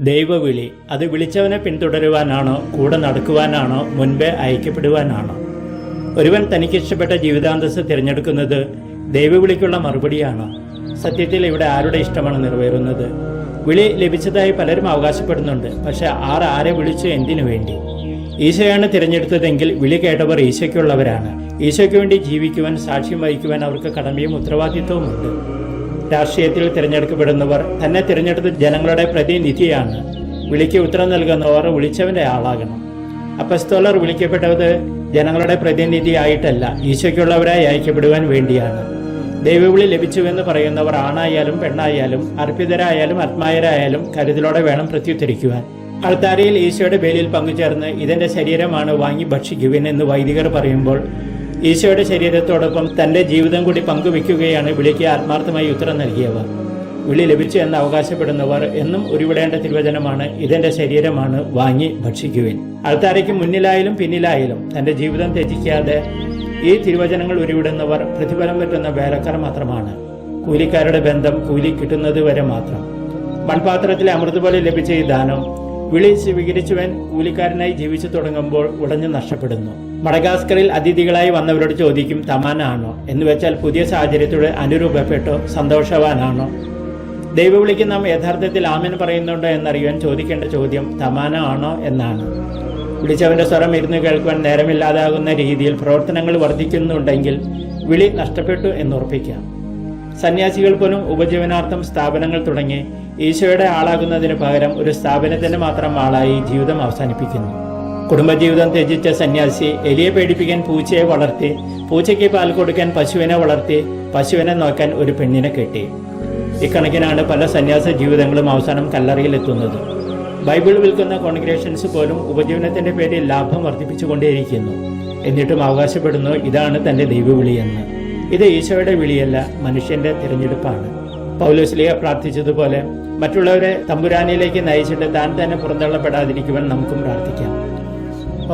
ദൈവവിളി. അത് വിളിച്ചവനെ പിന്തുടരുവാനാണോ കൂടെ നടക്കുവാനാണോ മുൻപേ അയക്കപ്പെടുവാനാണോ? ഒരുവൻ തനിക്ക് ഇഷ്ടപ്പെട്ട ജീവിതാന്തസ് തിരഞ്ഞെടുക്കുന്നത് ദൈവവിളിക്കുള്ള മറുപടിയാണോ? സത്യത്തിൽ ഇവിടെ ആരുടെ ഇഷ്ടമാണ് നിറവേറുന്നത്? വിളി ലഭിച്ചതായി പലരും അവകാശപ്പെടുന്നുണ്ട് പക്ഷെ ആർ ആരെ വിളിച്ചു എന്തിനു വേണ്ടി? ഈശോയാണ് തിരഞ്ഞെടുത്തതെങ്കിൽ വിളി കേട്ടവർ ഈശോയ്ക്കുള്ളവരാണ്. ഈശോയ്ക്ക് വേണ്ടി ജീവിക്കുവാൻ സാക്ഷ്യം വഹിക്കുവാൻ അവർക്ക് കടമയും ഉത്തരവാദിത്വവുമുണ്ട്. രാഷ്ട്രീയത്തിൽ തിരഞ്ഞെടുക്കപ്പെടുന്നവർ തന്നെ തിരഞ്ഞെടുത്ത ജനങ്ങളുടെ പ്രതിനിധിയാണ്. വിളിക്ക് ഉത്തരം നൽകുന്നവർ വിളിച്ചവന്റെ ആളാകണം. അപ്പസ്തോലർ വിളിക്കപ്പെട്ടത് ജനങ്ങളുടെ പ്രതിനിധിയായിട്ടല്ല ഈശോയ്ക്കുള്ളവരായി അയക്കപ്പെടുവാൻ വേണ്ടിയാണ്. ദൈവവിളി ലഭിച്ചുവെന്ന് പറയുന്നവർ ആണായാലും പെണ്ണായാലും അർപ്പിതരായാലും ആത്മായരായാലും കരുതലോടെ വേണം പ്രത്യുത്തരിക്കുവാൻ. അൾത്താരയിൽ ഈശോയുടെ ബലിയിൽ പങ്കുചേർന്ന് ഇതിന്റെ ശരീരമാണ് വാങ്ങി ഭക്ഷിക്കുവിൻ എന്ന് വൈദികർ പറയുമ്പോൾ ഈശോയുടെ ശരീരത്തോടൊപ്പം തന്റെ ജീവിതം കൂടി പങ്കുവെക്കുകയാണ് വിളിക്ക് ആത്മാർത്ഥമായി ഉത്തരം നൽകിയവർ വിളി ലഭിച്ചു എന്ന് അവകാശപ്പെടുന്നവർ എന്നും ഉരുവിടേണ്ട തിരുവചനമാണ്. ഇതെന്റെ ശരീരമാണ്. വാങ്ങി ഭക്ഷിക്കുവിൻ. അൾത്താരയ്ക്ക് മുന്നിലായാലും പിന്നിലായാലും തന്റെ ജീവിതം ത്യജിക്കാതെ ഈ തിരുവചനങ്ങൾ ഉരുവിടുന്നവർ പ്രതിഫലം പറ്റുന്ന വേലക്കാർ മാത്രമാണ്. കൂലിക്കാരുടെ ബന്ധം കൂലി കിട്ടുന്നത് വരെ മാത്രം. മൺപാത്രത്തിലെ അമൃത് പോലെ ലഭിച്ച ഈ ദാനം വിളി സ്വീകരിച്ചുവൻ കൂലിക്കാരനായി ജീവിച്ചു തുടങ്ങുമ്പോൾ ഉടഞ്ഞു നഷ്ടപ്പെടുന്നു. മഡഗാസ്കറിൽ അതിഥികളായി വന്നവരോട് ചോദിക്കും തമാനാണോ? എന്ന് വെച്ചാൽ പുതിയ സാഹചര്യത്തോട് അനുരൂപപ്പെട്ടോ സന്തോഷവാനാണോ? ദൈവവിളിക്ക് നാം യഥാർത്ഥത്തിൽ ആമൻ പറയുന്നുണ്ടോ എന്നറിയുവാൻ ചോദിക്കേണ്ട ചോദ്യം തമാന ആണോ എന്നാണ്. വിളിച്ചവന്റെ സ്വരം ഇരുന്ന് കേൾക്കുവാൻ നേരമില്ലാതാകുന്ന രീതിയിൽ പ്രവർത്തനങ്ങൾ വർദ്ധിക്കുന്നുണ്ടെങ്കിൽ വിളി നഷ്ടപ്പെട്ടു എന്നുറപ്പിക്കാം സന്യാസികൾ പോലും ഉപജീവനാർത്ഥം സ്ഥാപനങ്ങൾ തുടങ്ങി ഈശോയുടെ ആളാകുന്നതിന് പകരം ഒരു സ്ഥാപനത്തിന് മാത്രം ആളായി ജീവിതം അവസാനിപ്പിക്കുന്നു. കുടുംബജീവിതം ത്യജിച്ച സന്യാസി എലിയെ പേടിപ്പിക്കാൻ പൂച്ചയെ വളർത്തി പൂച്ചയ്ക്ക് പാൽ കൊടുക്കാൻ പശുവിനെ വളർത്തി പശുവിനെ നോക്കാൻ ഒരു പെണ്ണിനെ കെട്ടി. ഇക്കണക്കിനാണ് പല സന്യാസ ജീവിതങ്ങളും അവസാനം കല്ലറയിൽ എത്തുന്നത് ബൈബിൾ വിൽക്കുന്ന കോൺഗ്രേഷൻസ് പോലും ഉപജീവനത്തിന്റെ പേരിൽ ലാഭം വർദ്ധിപ്പിച്ചുകൊണ്ടേയിരിക്കുന്നു. എന്നിട്ടും അവകാശപ്പെടുന്നു ഇതാണ് തന്റെ ദൈവവിളിയെന്ന്. ഇത് ഈശോയുടെ വിളിയല്ല മനുഷ്യന്റെ തിരഞ്ഞെടുപ്പാണ്. പൗലോസ്ലിയ പ്രാർത്ഥിച്ചതുപോലെ മറ്റുള്ളവരെ തമ്പുരാനിലേക്ക് നയിച്ചിട്ട് താൻ തന്നെ പുറന്തള്ളപ്പെടാതിരിക്കുവാൻ നമുക്കും പ്രാർത്ഥിക്കാം.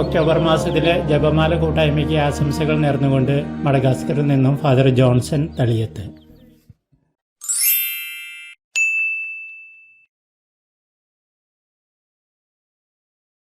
ഒക്ടോബർ മാസത്തിലെ ജപമാല കൂട്ടായ്മയ്ക്ക് ആശംസകൾ നേർന്നുകൊണ്ട് മഡഗാസ്കറിൽ നിന്നും ഫാദർ ജോൺസൺ തളിയത്ത്.